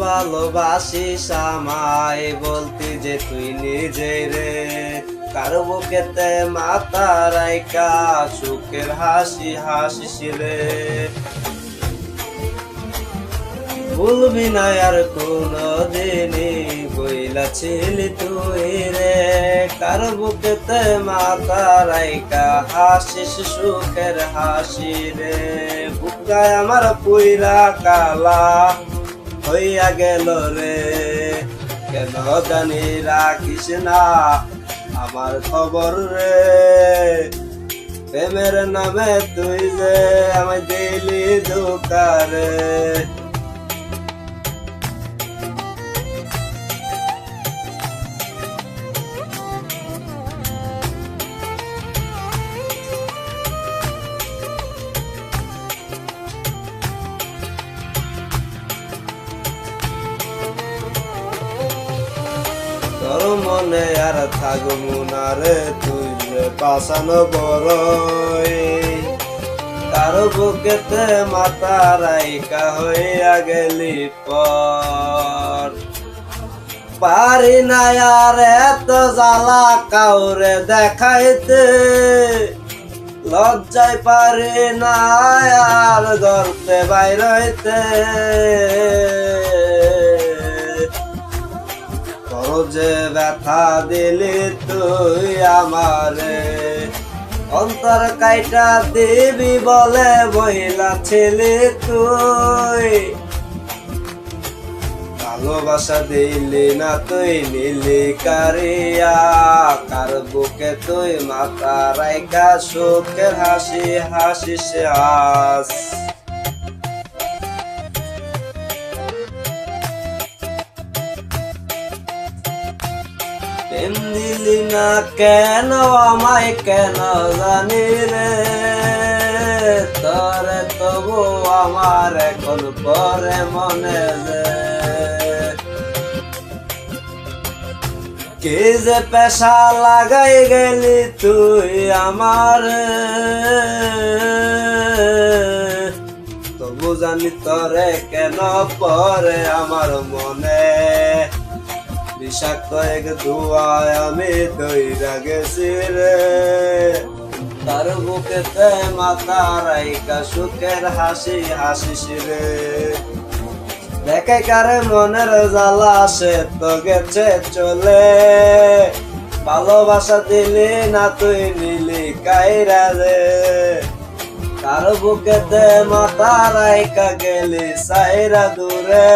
ভালোবাসিস আমায় বলতি যে তুই নিজে রে। কারও বুকেতে মাথা রাইকা সুখের হাসি হাসিস রে। ভুলবি না আর কোনো দিনই বইলা ছিলি তুই রে। কার বুকেতে মাথা রাইকা হাসিস, সুখের হাসি রে। বুকায় আমার পুইরা কালা। হইয়া গেল রে। কেন জানি রাখিস না আমার খবর রে। প্রেমের নামে তুই যে আমায় দিলি দোকারে মনে আর থাকব না রে তুই যে পাশানো বড়ই। তার বুকেতে মাথা রাইকা হইয়া গেলি পর। পারি না আর এত জ্বালা কাউরে দেখাইতে। লজ্জায় পারি না আর গর্তে বাইর হইতে। যে ব্যথা দিলি তুই আমারে। অন্তর কাইটা দিবি বলে মহিলা ছেলে তুই। ভালোবাসা দিলি না তুই নীলি কারিয়া। কার বুকে তুই মাথা রাইকা সুখের হাসি, হাসিস হাস প্রেম দিলি না কেন, আমায় কেন জানি রে? তরে তবু আমার এখন পরে মনে যে। কে যে পেশা লাগাই গেলি তুই আমার? তবু জানি তরে কেন পরে আমার মনে বিষাক্ত এক ধোয়ায় আমি দইরা গেছি রে তার বুকেতে মাথা রাইকা সুখের হাসি হাসিস রে দেখে কারে মনের জ্বালা সে তো গেছে চলে। ভালোবাসা দিলি না তুই নিলি কাইরা রে। তার বুকেতে মাথা রাইকা গেলি সাইরা দূরে।